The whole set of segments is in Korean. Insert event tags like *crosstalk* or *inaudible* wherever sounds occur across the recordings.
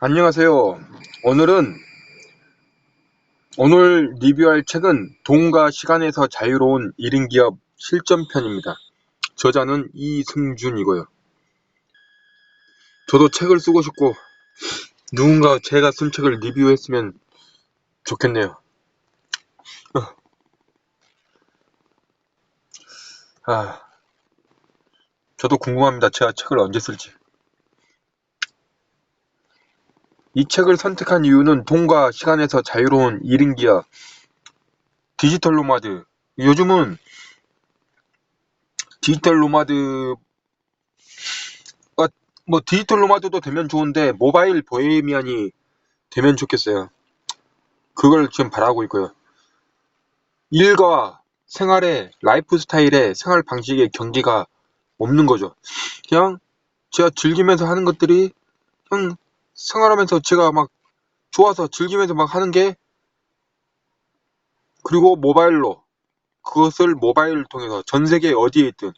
안녕하세요. 오늘은 오늘 리뷰할 책은 돈과 시간에서 자유로운 1인 기업 실전편입니다. 저자는 이승준이고요. 저도 책을 쓰고 싶고 누군가 제가 쓴 책을 리뷰했으면 좋겠네요. 어. 아, 저도 궁금합니다. 제가 책을 언제 쓸지. 이 책을 선택한 이유는 돈과 시간에서 자유로운 1인 기업 디지털 노마드 요즘은 디지털 노마드 어, 뭐 디지털 노마드도 되면 좋은데 모바일 보헤미안이 되면 좋겠어요. 그걸 지금 바라고 있고요. 일과 생활의 라이프 스타일의 생활 방식의 경계가 없는 거죠. 그냥 제가 즐기면서 하는 것들이 그냥 생활하면서 제가 막 좋아서 즐기면서 막 하는 게 그리고 모바일로 그것을 모바일을 통해서 전 세계 어디에 있든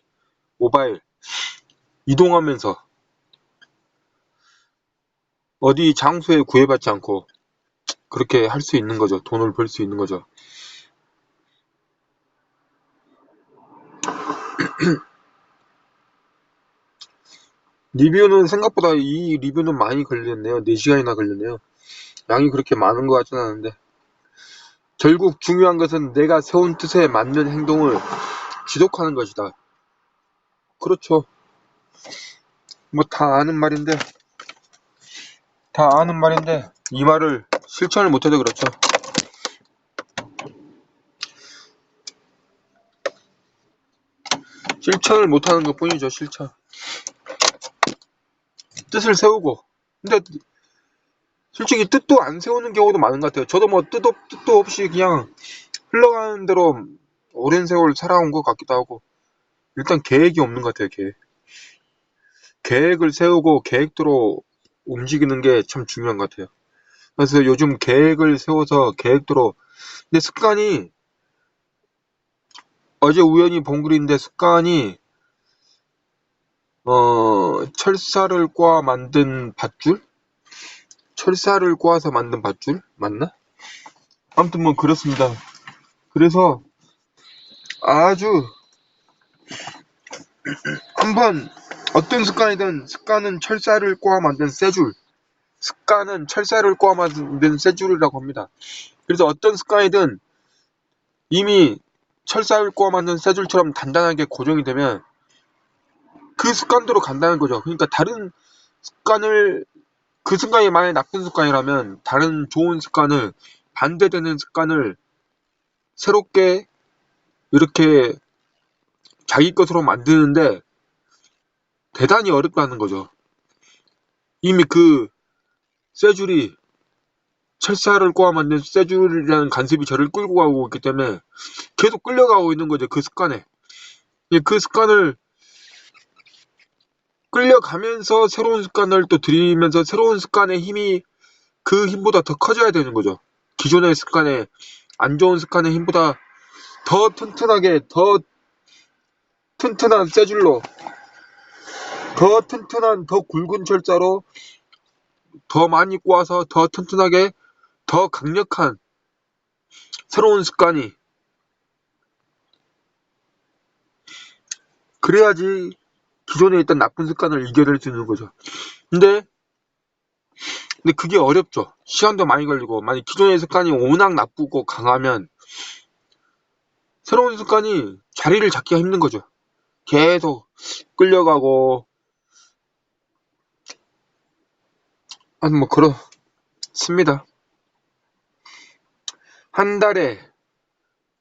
모바일 이동하면서 어디 장소에 구애받지 않고 그렇게 할 수 있는 거죠. 돈을 벌 수 있는 거죠. *clears throat* 리뷰는 생각보다 이 리뷰는 많이 걸렸네요. 4시간이나 걸렸네요. 양이 그렇게 많은 것 같지는 않은데 결국 중요한 것은 내가 세운 뜻에 맞는 행동을 지속하는 것이다. 그렇죠. 뭐 다 아는 말인데 다 아는 말인데 이 말을 실천을 못해도 그렇죠. 실천을 못하는 것 뿐이죠. 실천. 뜻을 세우고 근데 솔직히 뜻도 안 세우는 경우도 많은 것 같아요. 저도 뭐 뜻도, 뜻도 없이 그냥 흘러가는 대로 오랜 세월 살아온 것 같기도 하고 일단 계획이 없는 것 같아요. 계획. 계획을 세우고 계획대로 움직이는 게 참 중요한 것 같아요. 그래서 요즘 계획을 세워서 계획대로 근데 습관이 어제 우연히 본 글인데 습관이 어, 철사를 꼬아 만든 밧줄? 철사를 꼬아서 만든 밧줄? 맞나? 아무튼 뭐 그렇습니다. 그래서 아주 한번 어떤 습관이든 습관은 철사를 꼬아 만든 쇠줄 습관은 철사를 꼬아 만든 쇠줄이라고 합니다. 그래서 어떤 습관이든 이미 철사를 꼬아 만든 쇠줄처럼 단단하게 고정이 되면 그 습관대로 간다는 거죠. 그러니까 다른 습관을 그 습관이 만약 나쁜 습관이라면 다른 좋은 습관을 반대되는 습관을 새롭게 이렇게 자기 것으로 만드는데 대단히 어렵다는 거죠. 이미 그 쇠줄이 철사를 꼬아 만든 쇠줄이라는 간섭이 저를 끌고 가고 있기 때문에 계속 끌려가고 있는 거죠. 그 습관에. 그 습관을 끌려가면서 새로운 습관을 또 들이면서 새로운 습관의 힘이 그 힘보다 더 커져야 되는 거죠. 기존의 습관의 안 좋은 습관의 힘보다 더 튼튼하게 더 튼튼한 쇠줄로 더 튼튼한 더 굵은 철자로 더 많이 꼬아서 더 튼튼하게 더 강력한 새로운 습관이 그래야지 기존에 있던 나쁜 습관을 이겨낼 수 있는 거죠. 근데 근데 그게 어렵죠. 시간도 많이 걸리고 만약 기존의 습관이 워낙 나쁘고 강하면 새로운 습관이 자리를 잡기가 힘든 거죠. 계속 끌려가고 뭐 그렇습니다. 한 달에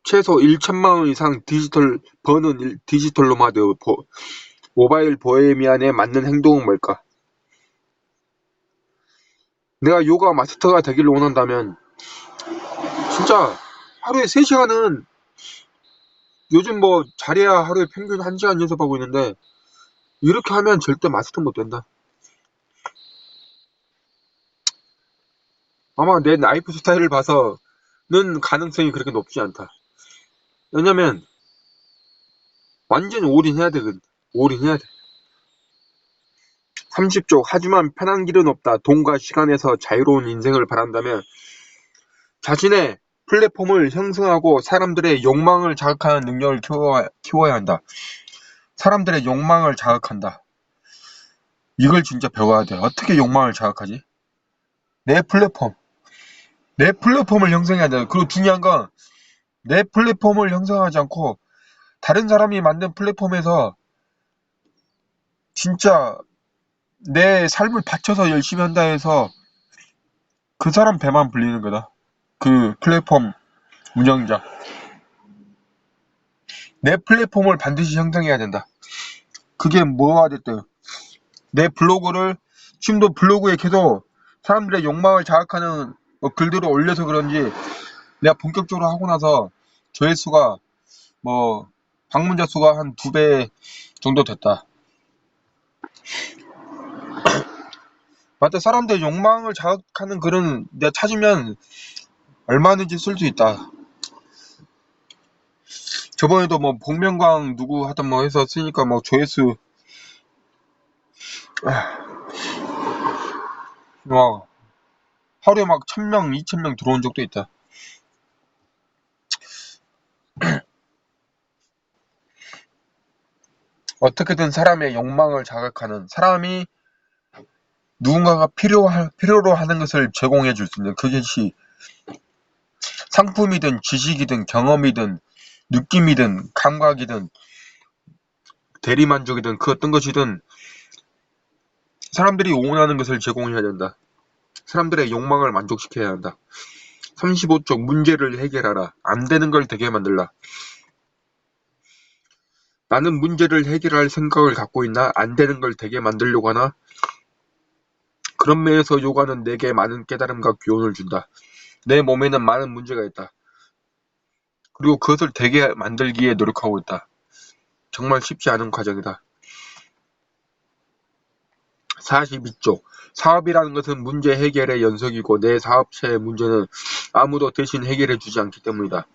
최소 1천만 원 이상 디지털 버는 디지털 노마드 모바일 보헤미안에 맞는 행동은 뭘까? 내가 요가 마스터가 되기를 원한다면 진짜 하루에 3시간은 요즘 뭐 잘해야 하루에 평균 1시간 연습하고 있는데 이렇게 하면 절대 마스터 못 된다. 아마 내 라이프 스타일을 봐서는 가능성이 그렇게 높지 않다. 왜냐면 완전 올인해야 되거든. 올인해야 돼. 30쪽 하지만 편한 길은 없다. 돈과 시간에서 자유로운 인생을 바란다면 자신의 플랫폼을 형성하고 사람들의 욕망을 자극하는 능력을 키워, 키워야 한다. 사람들의 욕망을 자극한다. 이걸 진짜 배워야 돼. 어떻게 욕망을 자극하지? 내 플랫폼. 내 플랫폼을 형성해야 돼. 그리고 중요한 건 내 플랫폼을 형성하지 않고 다른 사람이 만든 플랫폼에서 진짜 내 삶을 바쳐서 열심히 한다 해서 그 사람 배만 불리는 거다. 그 플랫폼 운영자. 내 플랫폼을 반드시 형성해야 된다. 그게 뭐가 됐든 내 블로그를 지금도 블로그에 계속 사람들의 욕망을 자극하는 뭐 글들을 올려서 그런지 내가 본격적으로 하고 나서 조회수가 뭐 방문자 수가 한 두 배 정도 됐다. 맞다. 사람들의 욕망을 자극하는 글은 내가 찾으면 얼마든지 쓸 수 있다. 저번에도 뭐 복면광 누구 하던 뭐 해서 쓰니까 뭐 조회수 뭐 하루에 막 천명, 이천명 들어온 적도 있다. 어떻게든 사람의 욕망을 자극하는 사람이 누군가가 필요하, 필요로 하는 것을 제공해 줄 수 있는 그것이 상품이든 지식이든 경험이든 느낌이든 감각이든 대리만족이든 그 어떤 것이든 사람들이 원하는 것을 제공해야 된다. 사람들의 욕망을 만족시켜야 한다. 35쪽 문제를 해결하라. 안 되는 걸 되게 만들라. 나는 문제를 해결할 생각을 갖고 있나? 안 되는 걸 되게 만들려고 하나? 그런 면에서 요가는 내게 많은 깨달음과 교훈을 준다. 내 몸에는 많은 문제가 있다. 그리고 그것을 되게 만들기에 노력하고 있다. 정말 쉽지 않은 과정이다. 42쪽 사업이라는 것은 문제 해결의 연속이고 내 사업체의 문제는 아무도 대신 해결해 주지 않기 때문이다.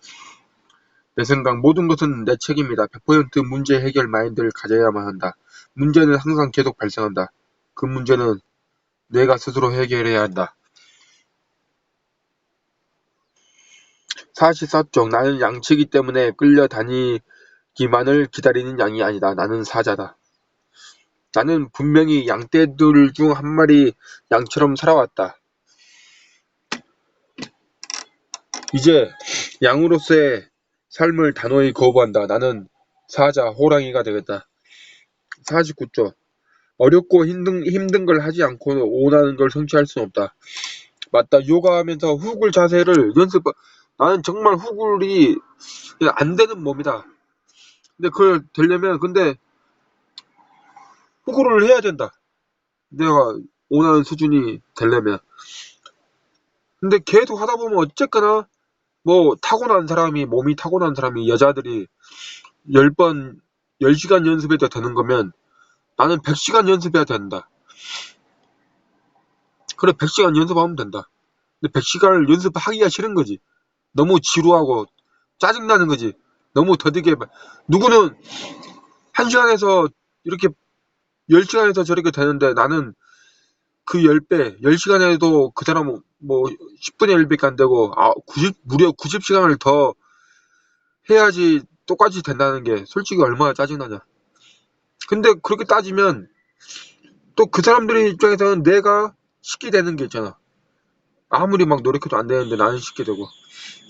내 생각 모든 것은 내 책임이다. 100% 문제 해결 마인드를 가져야만 한다. 문제는 항상 계속 발생한다. 그 문제는 내가 스스로 해결해야 한다. 44쪽 나는 양치기 때문에 끌려다니기만을 기다리는 양이 아니다. 나는 사자다. 나는 분명히 양떼들 중 한 마리 양처럼 살아왔다. 이제 양으로서의 삶을 단호히 거부한다. 나는 사자, 호랑이가 되겠다. 49조. 어렵고 힘든, 힘든 걸 하지 않고 원하는 걸 성취할 수는 없다. 맞다. 요가하면서 후굴 자세를 연습, 나는 정말 후굴이 안 되는 몸이다. 근데 그걸 되려면, 근데 후굴을 해야 된다. 내가 원하는 수준이 되려면. 근데 계속 하다 보면 어쨌거나 뭐 타고난 사람이 몸이 타고난 사람이 여자들이 10번 10시간 연습해도 되는 거면 나는 100시간 연습해야 된다. 그래 100시간 연습하면 된다. 근데 100시간을 연습하기가 싫은 거지. 너무 지루하고 짜증나는 거지. 너무 더디게 누구는 1시간에서 이렇게 10시간에서 저렇게 되는데 나는 그 10배, 10시간에도 그 사람 뭐 10분의 1밖에 안 되고 아, 90, 무려 90시간을 더 해야지 똑같이 된다는 게 솔직히 얼마나 짜증나냐. 근데 그렇게 따지면 또 그 사람들의 입장에서는 내가 쉽게 되는 게 있잖아. 아무리 막 노력해도 안 되는데 나는 쉽게 되고.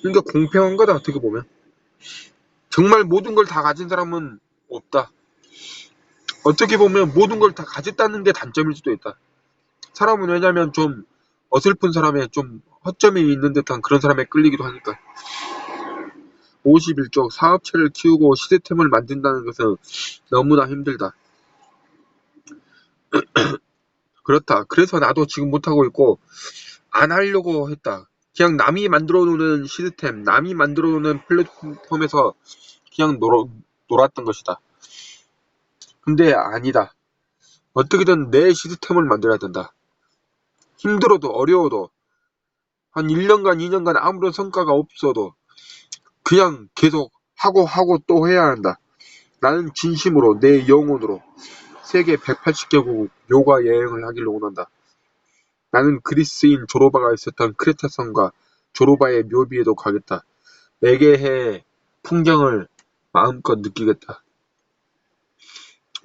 그러니까 공평한 거다 어떻게 보면. 정말 모든 걸 다 가진 사람은 없다. 어떻게 보면 모든 걸 다 가졌다는 게 단점일 수도 있다. 사람은 왜냐면 좀 어설픈 사람의 좀 허점이 있는 듯한 그런 사람에 끌리기도 하니까. 51쪽 사업체를 키우고 시스템을 만든다는 것은 너무나 힘들다. *clears throat* 그렇다. 그래서 나도 지금 못하고 있고 안 하려고 했다. 그냥 남이 만들어 놓는 시스템, 남이 만들어 놓는 플랫폼에서 그냥 놀, 놀았던 것이다. 근데 아니다. 어떻게든 내 시스템을 만들어야 된다. 힘들어도 어려워도 한 1년간 2년간 아무런 성과가 없어도 그냥 계속 하고 하고 또 해야 한다. 나는 진심으로 내 영혼으로 세계 180개국 요가 여행을 하기를 원한다. 나는 그리스인 조로바가 있었던 크레타성과 조로바의 묘비에도 가겠다. 매개해 풍경을 마음껏 느끼겠다.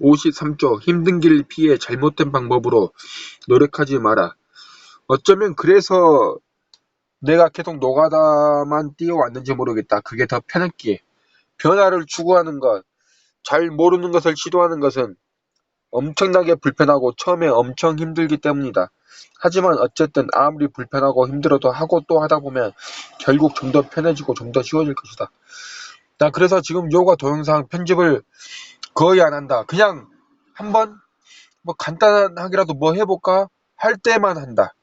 53조 힘든 길을 피해 잘못된 방법으로 노력하지 마라. 어쩌면 그래서 내가 계속 노가다만 뛰어왔는지 모르겠다. 그게 더 편했기에. 변화를 추구하는 것, 잘 모르는 것을 시도하는 것은 엄청나게 불편하고 처음에 엄청 힘들기 때문이다. 하지만 어쨌든 아무리 불편하고 힘들어도 하고 또 하다 보면 결국 좀 더 편해지고 좀 더 쉬워질 것이다. 나 그래서 지금 요가 동영상 편집을 거의 안 한다. 그냥 한번 뭐 간단하게라도 뭐 해볼까 할 때만 한다.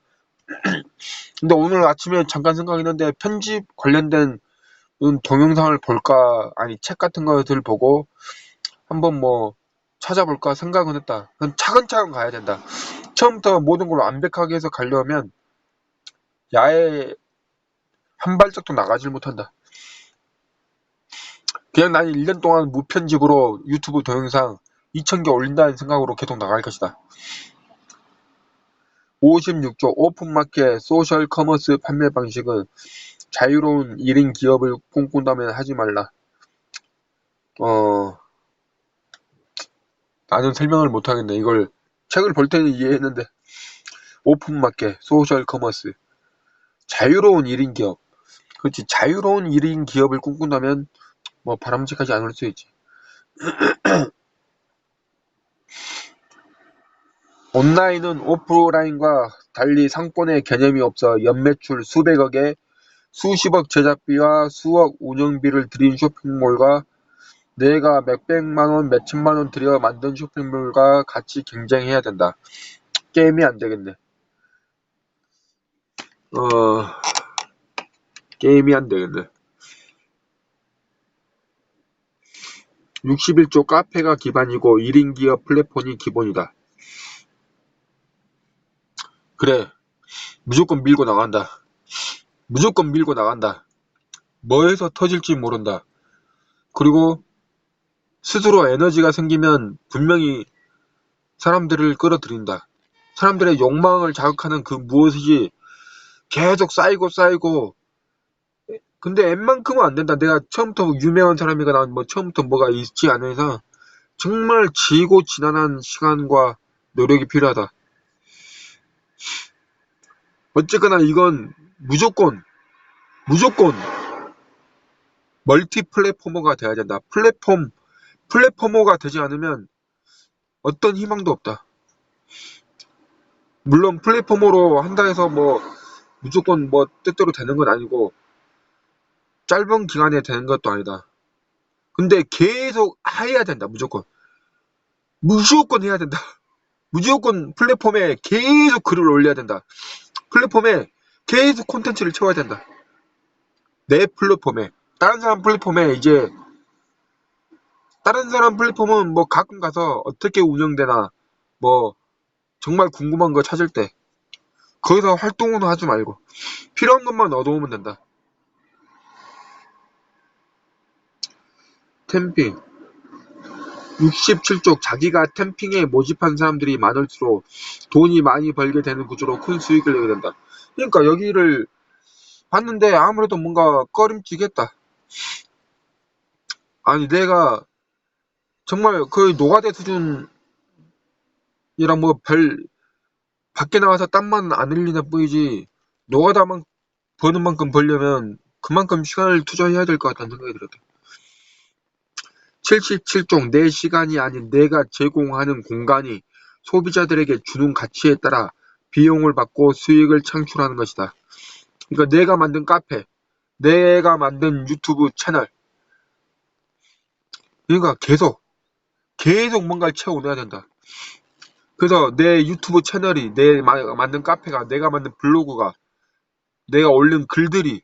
근데 오늘 아침에 잠깐 생각했는데 편집 관련된 동영상을 볼까 아니 책 같은 것들 보고 한번 뭐 찾아볼까 생각은 했다. 차근차근 가야 된다. 처음부터 모든 걸 완벽하게 해서 가려면 야외 한 발짝도 나가질 못한다. 그냥 나는 1년 동안 무편집으로 유튜브 동영상 2,000개 올린다는 생각으로 계속 나갈 것이다. 56조 오픈마켓 소셜 커머스 판매 방식은 자유로운 1인 기업을 꿈꾼다면 하지 말라. 어, 나는 설명을 못하겠네. 이걸 책을 볼 때는 이해했는데. 오픈마켓, 소셜 커머스. 자유로운 1인 기업. 그렇지. 자유로운 1인 기업을 꿈꾼다면 뭐 바람직하지 않을 수 있지. *clears throat* 온라인은 오프라인과 달리 상권의 개념이 없어 연매출 수백억에 수십억 제작비와 수억 운영비를 들인 쇼핑몰과 내가 몇백만원, 몇천만원 들여 만든 쇼핑몰과 같이 경쟁해야 된다. 게임이 안 되겠네. 어, 게임이 안 되겠네. 61조 카페가 기반이고 1인 기업 플랫폼이 기본이다. 그래. 무조건 밀고 나간다. 무조건 밀고 나간다. 뭐에서 터질지 모른다. 그리고 스스로 에너지가 생기면 분명히 사람들을 끌어들인다. 사람들의 욕망을 자극하는 그 무엇이 계속 쌓이고 쌓이고 근데 웬만큼은 안 된다. 내가 처음부터 유명한 사람이가 나면 뭐 처음부터 뭐가 있지 이상 정말 지고 지난한 시간과 노력이 필요하다. 어쨌거나 이건 무조건 무조건 멀티 플랫포머가 돼야 된다. 플랫폼 플랫포머가 되지 않으면 어떤 희망도 없다. 물론 플랫포머로 한다 해서 뭐 무조건 뭐 뜻대로 되는 건 아니고 짧은 기간에 되는 것도 아니다. 근데 계속 해야 된다. 무조건. 무조건 해야 된다. 무조건 플랫폼에 계속 글을 올려야 된다. 플랫폼에 계속 콘텐츠를 채워야 된다. 내 플랫폼에. 다른 사람 플랫폼에 이제 다른 사람 플랫폼은 뭐 가끔 가서 어떻게 운영되나 뭐 정말 궁금한 거 찾을 때 거기서 활동은 하지 말고 필요한 것만 얻어오면 된다. 템핑 67쪽 자기가 템핑에 모집한 사람들이 많을수록 돈이 많이 벌게 되는 구조로 큰 수익을 내게 된다. 그러니까 여기를 봤는데 아무래도 뭔가 꺼림칙했다. 아니 내가 정말 거의 노가대 수준이랑 뭐 별 밖에 나와서 땀만 안 흘리나 뿐이지 노가다만 버는 만큼 벌려면 그만큼 시간을 투자해야 될 것 같다는 생각이 들었다. 77종 내 시간이 아닌 내가 제공하는 공간이 소비자들에게 주는 가치에 따라 비용을 받고 수익을 창출하는 것이다. 그러니까 내가 만든 카페, 내가 만든 유튜브 채널, 그러니까 계속 계속 뭔가를 채워내야 된다. 그래서 내 유튜브 채널이 내 만든 카페가 내가 만든 블로그가 내가 올린 글들이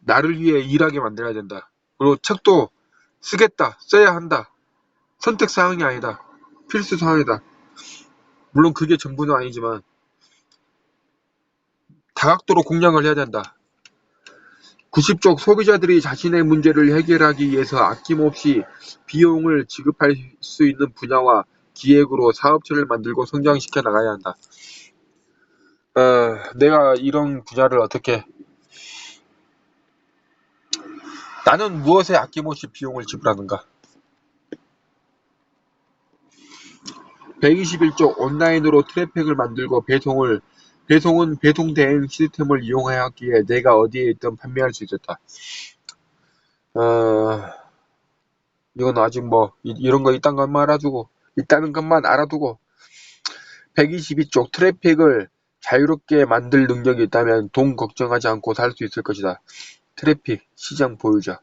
나를 위해 일하게 만들어야 된다. 그리고 책도 쓰겠다, 써야 한다. 선택 사항이 아니다. 필수 사항이다. 물론 그게 전부는 아니지만 다각도로 공략을 해야 된다. 90쪽 소비자들이 자신의 문제를 해결하기 위해서 아낌없이 비용을 지급할 수 있는 분야와 기획으로 사업체를 만들고 성장시켜 나가야 한다. 어, 내가 이런 분야를 어떻게 나는 무엇에 아낌없이 비용을 지불하는가? 121쪽 온라인으로 트래픽을 만들고 배송을 배송은 배송 대행 시스템을 이용하였기에 내가 어디에 있든 판매할 수 있었다. 어, 이건 아직 뭐 이, 런거 있다는 것만 알아두고 있다는 것만 알아두고 122쪽 트래픽을 자유롭게 만들 능력이 있다면 돈 걱정하지 않고 살 수 있을 것이다. 트래픽 시장 보유자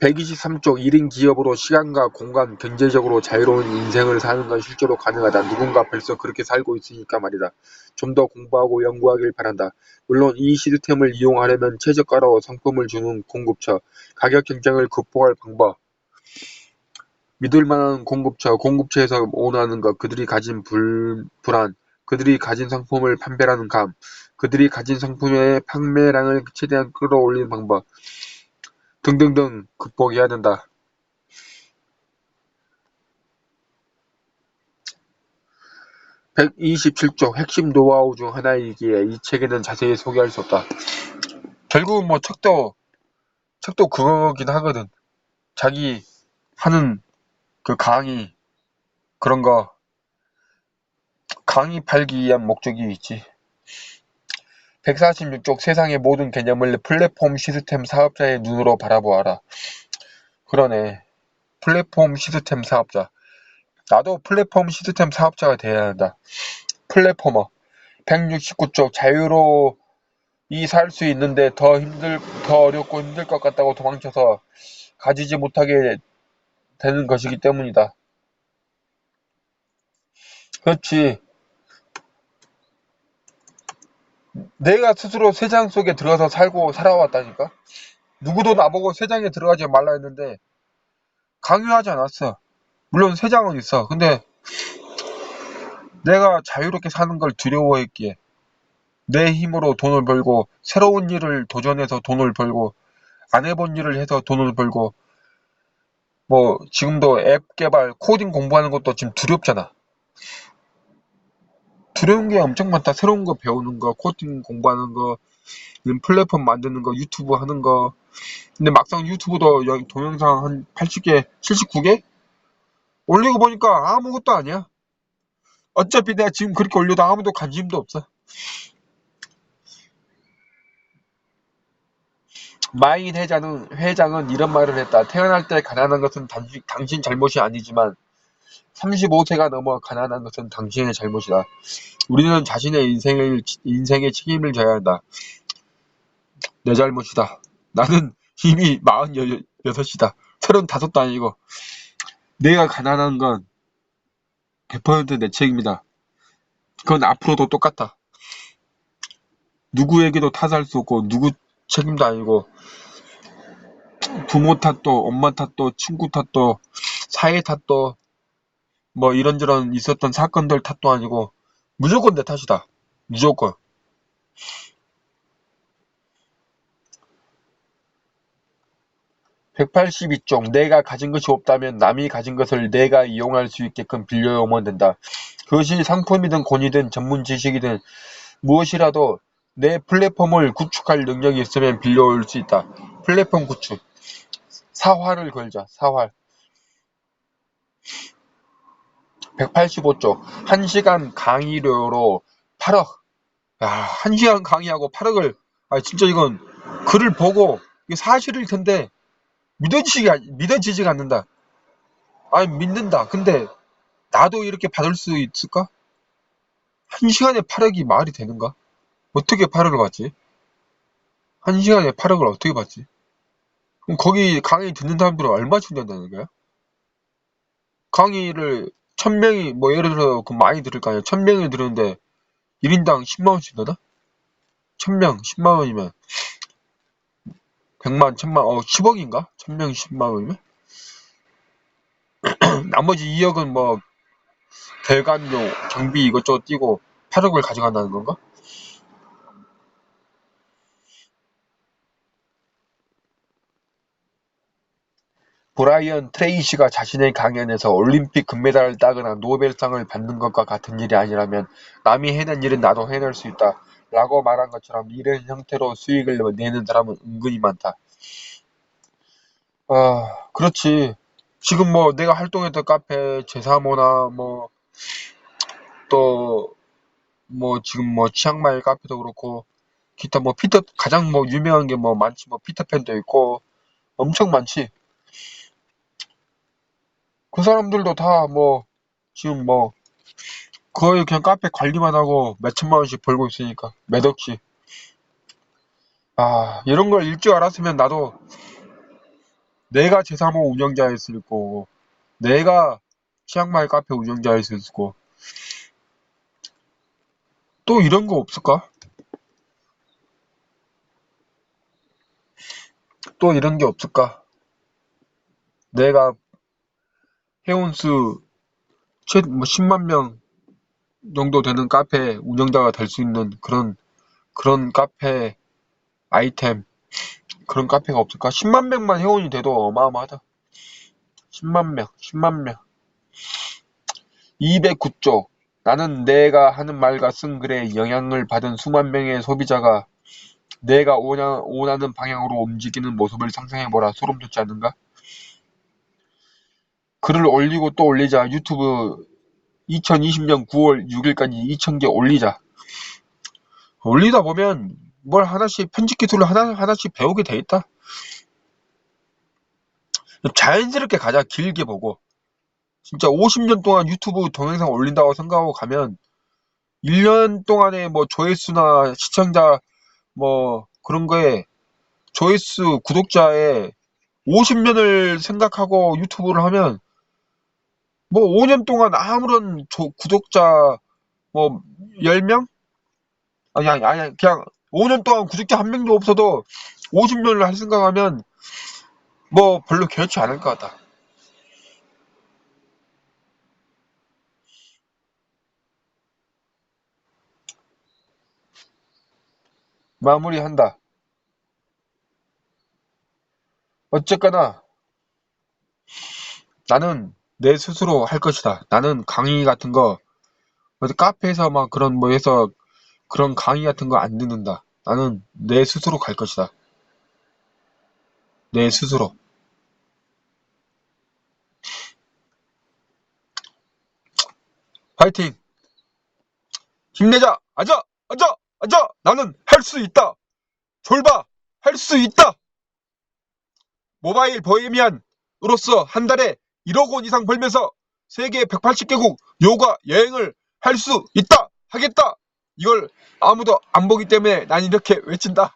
123쪽 1인 기업으로 시간과 공간, 경제적으로 자유로운 인생을 사는 건 실제로 가능하다. 누군가 벌써 그렇게 살고 있으니까 말이다. 좀 더 공부하고 연구하길 바란다. 물론 이 시스템을 이용하려면 최저가로 상품을 주는 공급처, 가격 경쟁을 극복할 방법, 믿을 만한 공급처, 공급처에서 원하는 것, 그들이 가진 불, 불안, 그들이 가진 상품을 판별하는 감, 그들이 가진 상품의 판매량을 최대한 끌어올리는 방법, 등등등 극복해야 된다. (127쪽) 핵심 노하우 중 하나이기에 이 책에는 자세히 소개할 수 없다. 결국은 뭐 책도 책도 그거긴 하거든. 자기 하는 그 강의 그런 거 강의 팔기 위한 목적이 있지. 146쪽 세상의 모든 개념을 플랫폼 시스템 사업자의 눈으로 바라보아라. 그러네. 플랫폼 시스템 사업자. 나도 플랫폼 시스템 사업자가 돼야 한다. 플랫포머. 169쪽 자유로 이 살 수 있는데 더 힘들, 더 어렵고 힘들 것 같다고 도망쳐서 가지지 못하게 되는 것이기 때문이다. 그렇지. 내가 스스로 세장 속에 들어가서 살고 살아왔다니까. 누구도 나보고 세장에 들어가지 말라 했는데 강요하지 않았어. 물론 세장은 있어. 근데 내가 자유롭게 사는 걸 두려워했기에 내 힘으로 돈을 벌고 새로운 일을 도전해서 돈을 벌고 안 해본 일을 해서 돈을 벌고 뭐 지금도 앱 개발 코딩 공부하는 것도 지금 두렵잖아. 두려운 게 엄청 많다. 새로운 거 배우는 거, 코딩 공부하는 거, 플랫폼 만드는 거, 유튜브 하는 거. 근데 막상 유튜브도 동영상 한 80개, 79개? 올리고 보니까 아무것도 아니야. 어차피 내가 지금 그렇게 올려도 아무도 관심도 없어. 마인 회장은, 회장은 이런 말을 했다. 태어날 때 가난한 것은 단지, 당신 잘못이 아니지만 35세가 넘어 가난한 것은 당신의 잘못이다. 우리는 자신의 인생을, 인생의 책임을 져야 한다. 내 잘못이다. 나는 이미 46이다. 35도 아니고. 내가 가난한 건 100%내 책임이다. 그건 앞으로도 똑같다. 누구에게도 탓할 수 없고, 누구 책임도 아니고, 부모 탓도, 엄마 탓도, 친구 탓도, 사회 탓도, 뭐 이런저런 있었던 사건들 탓도 아니고 무조건 내 탓이다. 무조건. (182쪽) 내가 가진 것이 없다면 남이 가진 것을 내가 이용할 수 있게끔 빌려오면 된다. 그것이 상품이든 권위든 전문 지식이든 무엇이라도 내 플랫폼을 구축할 능력이 있으면 빌려올 수 있다. 플랫폼 구축. 사활을 걸자. 사활. 185쪽 1시간 강의료로 8억 야 1시간 강의하고 8억을 아 진짜 이건 글을 보고 이게 사실일 텐데 믿어지지, 믿어지지가 않는다 아니 믿는다 근데 나도 이렇게 받을 수 있을까? 1시간에 8억이 말이 되는가? 어떻게 8억을 받지? 1시간에 8억을 어떻게 받지? 그럼 거기 강의 듣는 사람들은 얼마 준다는 거야? 강의를 천명이 뭐 예를 들어 그 많이 들을 거 아니야. 천명이 들었는데 1인당 10만원씩 넣나? 천명 10만원이면 100만, 천만, 어 10억인가? 천명 10만원이면? *clears throat* 나머지 2억은 뭐 대관료, 경비 이것저것 띄고 8억을 가져간다는 건가? 브라이언 트레이시가 자신의 강연에서 올림픽 금메달을 따거나 노벨상을 받는 것과 같은 일이 아니라면 남이 해낸 일은 나도 해낼 수 있다. 라고 말한 것처럼 이런 형태로 수익을 내는 사람은 은근히 많다. 아, 그렇지. 지금 뭐 내가 활동했던 카페 제사모나 뭐 또 뭐 지금 뭐 치앙마이 카페도 그렇고 기타 뭐 피터 가장 뭐 유명한 게 뭐 많지 뭐 피터팬도 있고 엄청 많지. 그 사람들도 다 뭐 지금 뭐 거의 그냥 카페 관리만 하고 몇 천만 원씩 벌고 있으니까 몇 억씩. 아 이런 걸 일찍 알았으면 나도 내가 제사모 운영자였을 거고 내가 치앙마이 카페 운영자였을 거고 또 이런 거 없을까? 또 이런 게 없을까? 내가 회원수 최, 뭐 10만 명 정도 되는 카페 운영자가 될 수 있는 그런, 그런 카페 아이템, 그런 카페가 없을까? 10만 명만 회원이 돼도 어마어마하다. 10만 명, 10만 명. 209쪽. 나는 내가 하는 말과 쓴 글에 영향을 받은 수만 명의 소비자가 내가 원하, 원하는 방향으로 움직이는 모습을 상상해보라. 소름 돋지 않는가? 글을 올리고 또 올리자. 유튜브 2020년 9월 6일까지 2000개 올리자. 올리다 보면 뭘 하나씩 편집 기술을 하나, 하나씩 배우게 돼 있다. 자연스럽게 가자. 길게 보고. 진짜 50년 동안 유튜브 동영상 올린다고 생각하고 가면 1년 동안에 뭐 조회수나 시청자 뭐 그런 거에 조회수 구독자의 50년을 생각하고 유튜브를 하면 뭐 5년 동안 아무런 조- 구독자 뭐 10명? 아니 아니 아니 그냥 5년 동안 구독자 한 명도 없어도 50년을 할 생각하면 뭐 별로 괜찮지 않을 것 같다. 마무리한다. 어쨌거나 나는 내 스스로 할 것이다. 나는 강의 같은 거 카페에서 막 그런 뭐 해서 그런 강의 같은 거 안 듣는다. 나는 내 스스로 갈 것이다. 내 스스로. 화이팅! 힘내자! 아자! 아자! 아자! 나는 할 수 있다! 졸바! 할수 있다! 모바일 보헤미안으로서 한 달에 1억 원 이상 벌면서 세계 180개국 요가 여행을 할 수 있다! 하겠다! 이걸 아무도 안 보기 때문에 난 이렇게 외친다.